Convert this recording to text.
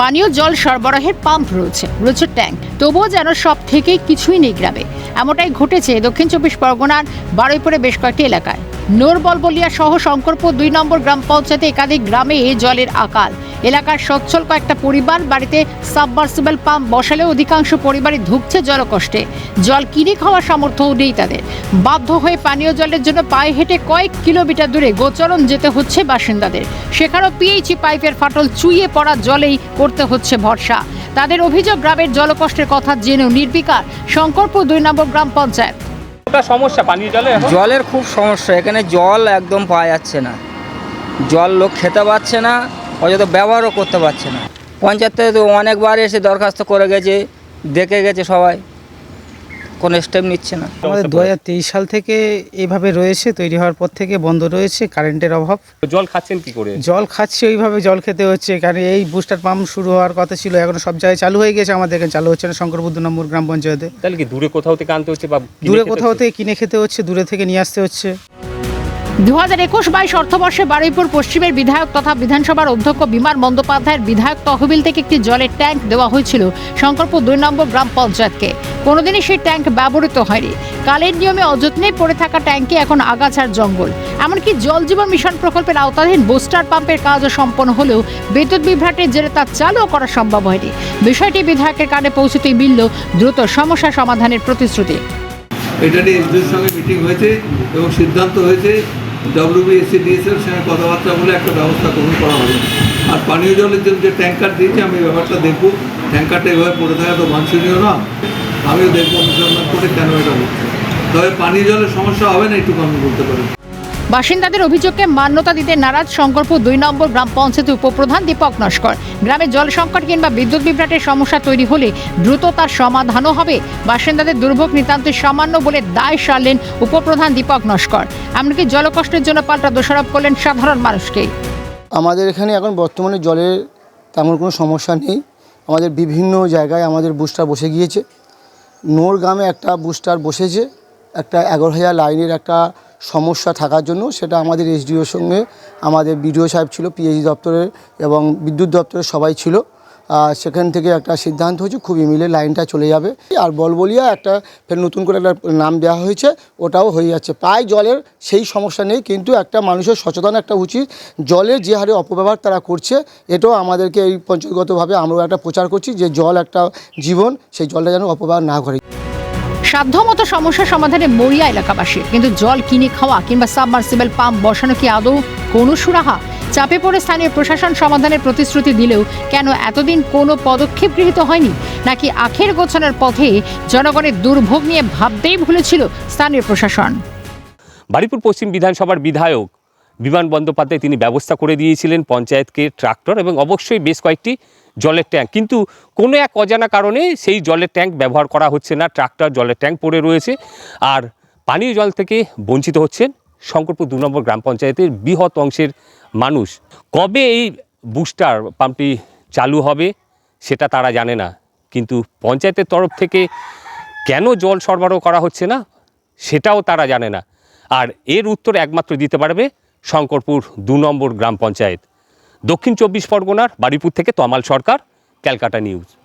পানীয় জল সরবরাহের পাম্প রয়েছে রয়েছে ট্যাঙ্ক। তবুও যেন সব থেকে কিছুই নেই গ্রামে এমনটাই ঘটেছে দক্ষিণ চব্বিশ পরগনার বারুইপুরে বেশ কয়েকটি এলাকায়। নোরবলবলিয়া সহ শঙ্করপুর দুই নম্বর গ্রাম পঞ্চায়েতে একাধিক গ্রামে এই জলের আকাল। এলাকার সচ্ছল কয়েকটা পরিবার বাড়িতে সাবমার্সিবল পাম্প বসালেও অধিকাংশ পরিবারই ধুকছে জলকষ্টে। জল কিনে খাওয়ার সামর্থ্যও নেই তাদের। বাধ্য হয়ে পানীয় জলের জন্য পায়ে হেঁটে কয়েক কিলোমিটার দূরে গোচরণ যেতে হচ্ছে বাসিন্দাদের। সেখানেও পিএইচি পাইপের ফাটল চুইয়ে পড়া জলেই করতে হচ্ছে ভরসা। তাদের অভিযোগ, গ্রামের জলকষ্টের কথা জেনেও নির্বিকার। শঙ্করপুর দুই নম্বর গ্রাম পঞ্চায়েত। ওটা সমস্যা, পানীয় জলের জলের খুব সমস্যা, এখানে জল একদম পাওয়া যাচ্ছে না। জল লোক খেতে পারছে না, অযথা ব্যবহারও করতে পারছে না। পঞ্চায়েত তো অনেকবার এসে দরখাস্ত করে গেছে, দেখে গেছে সবাই। কোনো স্টেপ নিচ্ছে না। আমাদের দু হাজার তেইশ সাল থেকে এইভাবে রয়েছে তৈরি হওয়ার পর থেকে বন্ধ রয়েছে কারেন্টের অভাব। জল খাচ্ছেন কি করে? জল খাচ্ছে ওইভাবে জল খেতে হচ্ছে কারণ এই বুস্টার পাম্প শুরু হওয়ার কথা ছিল এখন সব জায়গায় চালু হয়ে গেছে আমাদের এখানে চালু হচ্ছে না শঙ্করবুদ্ধ নম্বর গ্রাম পঞ্চায়েতে। তাহলে কি দূরে কোথাও থেকে আনতে হচ্ছে বা দূরে কোথাও থেকে কিনে খেতে হচ্ছে দূরে থেকে নিয়ে আসতে হচ্ছে। দু হাজার একুশ বাইশ অর্থবর্ষে বারুইপুর পশ্চিমের বিধায়ক তথা বিধানসভার অধ্যক্ষ বিমান বন্দ্যোপাধ্যায়ের বিধায়ক তহবিল থেকে একটি জলের ট্যাঙ্ক দেওয়া হয়েছিল শঙ্করপুর দুই নম্বর গ্রাম পঞ্চায়েতকে। কোনোদিনই সেই ট্যাঙ্ক ব্যবহৃত হয়নি। কালের নিয়মে অযত্নে পড়ে থাকা ট্যাঙ্কে এখন আগাছার জঙ্গল। এমনকি জল জীবন মিশন প্রকল্পের আওতাধীন বুস্টার পাম্পের কাজও সম্পন্ন হলেও বিদ্যুৎ বিভ্রাটের জেরে তা চালুও করা সম্ভব হয়নি। বিষয়টি বিধায়কের কানে পৌঁছতেই মিলল দ্রুত সমস্যা সমাধানের প্রতিশ্রুতি। এটা নিয়ে এসডির সঙ্গে মিটিং হয়েছে এবং সিদ্ধান্ত হয়েছে ডব্লিউবিএসসি ডিএসএর সঙ্গে কথাবার্তা বলে একটা ব্যবস্থা গ্রহণ করা হবে। আর পানীয় জলের জন্য যে ট্যাঙ্কার দিয়েছে, আমি ব্যাপারটা দেখব। ট্যাঙ্কারটা এভাবে পড়ে থাকা তো বাঞ্ছনীয় না। আমিও দেখব অনুসন্ধান করে কেন এটা হচ্ছে। তবে পানীয় জলের সমস্যা হবে না একটু আমি বলতে পারি। বাসিন্দাদের অভিযোগকে মান্যতা দিতে নারাজ শঙ্করপুর দুই নম্বর গ্রাম পঞ্চায়েতের উপপ্রধান দীপক নস্কর। গ্রামে জল সংকট কিংবা বিদ্যুৎ বিভ্রাটের সমস্যা তৈরি হলে দ্রুত তার সমাধানও হবে। বাসিন্দাদের দুর্ভোগ নিতান্ত সামান্য বলে দায় সারলেন উপপ্রধান দীপক নস্কর। এমনকি জলকষ্টের জন্য পাল্টা দোষারোপ করলেন সাধারণ মানুষকে আমাদের এখানে এখন বর্তমানে জলের তেমন কোনো সমস্যা নেই। আমাদের বিভিন্ন জায়গায় আমাদের বুস্টার বসে গিয়েছে। নোর গ্রামে একটা বুস্টার বসেছে। একটা এগারো হাজার লাইনের একটা সমস্যা থাকার জন্য সেটা আমাদের এসডিওর সঙ্গে আমাদের বিডিও সাহেব ছিল, পিএইচডি দপ্তরের এবং বিদ্যুৎ দপ্তরের সবাই ছিল। সেখান থেকে একটা সিদ্ধান্ত হয়েছে, খুব ইমিলে লাইনটা চলে যাবে। আর বলবলিয়া একটা ফের নতুন করে একটা নাম দেওয়া হয়েছে, ওটাও হয়ে যাচ্ছে। প্রায় জলের সেই সমস্যা নেই, কিন্তু একটা মানুষের সচেতন একটা উচিত, জলের যে হারে অপব্যবহার তারা করছে, এটাও আমাদেরকে এই পঞ্চায়েতগতভাবে আমরাও একটা প্রচার করছি যে জল একটা জীবন, সেই জলটা যেন অপব্যবহার না করে। সাধ্যমতো সমস্যা সমাধানে মরিয়া এলাকাবাসী কিন্তু জল কিনে খাওয়া কিংবা সাবমার্সিবল পাম্প বসানো কি আদৌ কোনো সুরাহা? চাপে পড়ে স্থানীয় প্রশাসন সমাধানের প্রতিশ্রুতি দিলেও কেন এতদিন কোনো পদক্ষেপ গৃহীত হয়নি? নাকি আখের গোছানোর পথে জনগণের দুর্ভোগ নিয়ে ভাবতেই ভুলেছিল স্থানীয় প্রশাসন? বারিপুর পশ্চিম বিধানসভার বিধায়ক বিমান বন্দ্যোপাধ্যায় তিনি ব্যবস্থা করে দিয়েছিলেন পঞ্চায়েতকে ট্রাক্টর এবং অবশ্যই বেশ কয়েকটি জলের ট্যাঙ্ক। কিন্তু কোনো এক অজানা কারণে সেই জলের ট্যাঙ্ক ব্যবহার করা হচ্ছে না, ট্রাক্টর, জলের ট্যাঙ্ক পড়ে রয়েছে। আর পানীয় জল থেকে বঞ্চিত হচ্ছেন শঙ্করপুর দু নম্বর গ্রাম পঞ্চায়েতের বৃহৎ অংশের মানুষ। কবে এই বুস্টার পাম্পটি চালু হবে সেটা তারা জানে না। কিন্তু পঞ্চায়েতের তরফ থেকে কেন জল সরবরাহ করা হচ্ছে না সেটাও তারা জানে না। আর এর উত্তর একমাত্র দিতে পারবে শঙ্করপুর দু নম্বর গ্রাম পঞ্চায়েত। দক্ষিণ চব্বিশ পরগনার বাড়িপুর থেকে তমাল সরকার ক্যালকাটা নিউজ।